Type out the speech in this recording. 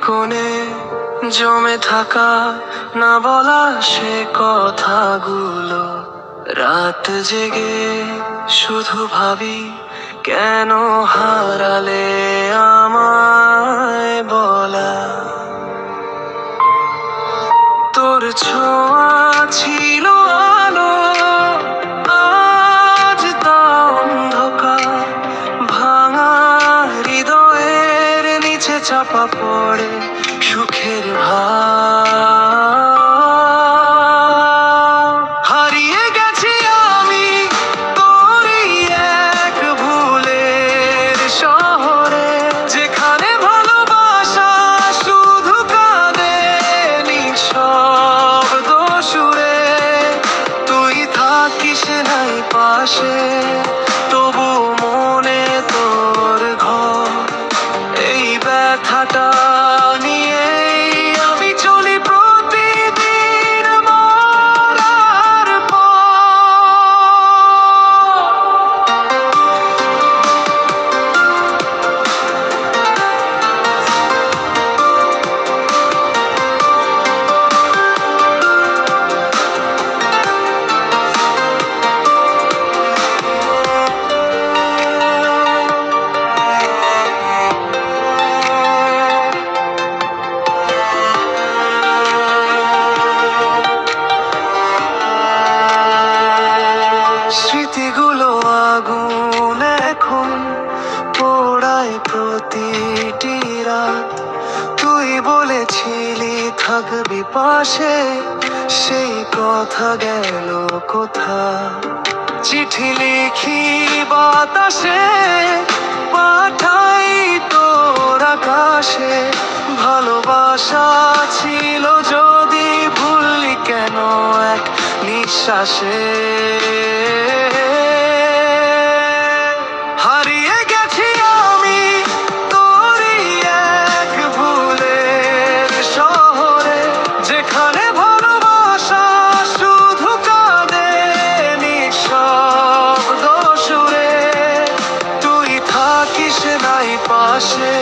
কোণে জমে থাকা না বলা সে কথাগুলো, রাত জেগে শুধু ভাবি, কেন হারালে আমায় বলা? তোর ছোঁয়া চাপা পড়ে সুখের ভাব। স্মৃতিগুলো আগুন এখন পোড়ায় প্রতিটি রাত। তুই বলেছিলি থাকবি পাশে, সেই কথা গেল কোথা চিঠি লিখি বাতাসে, পাঠাই তোর আকাশে। ভালোবাসা ছিল যদি ভুললি কেন এক নিঃশ্বাসে? shit.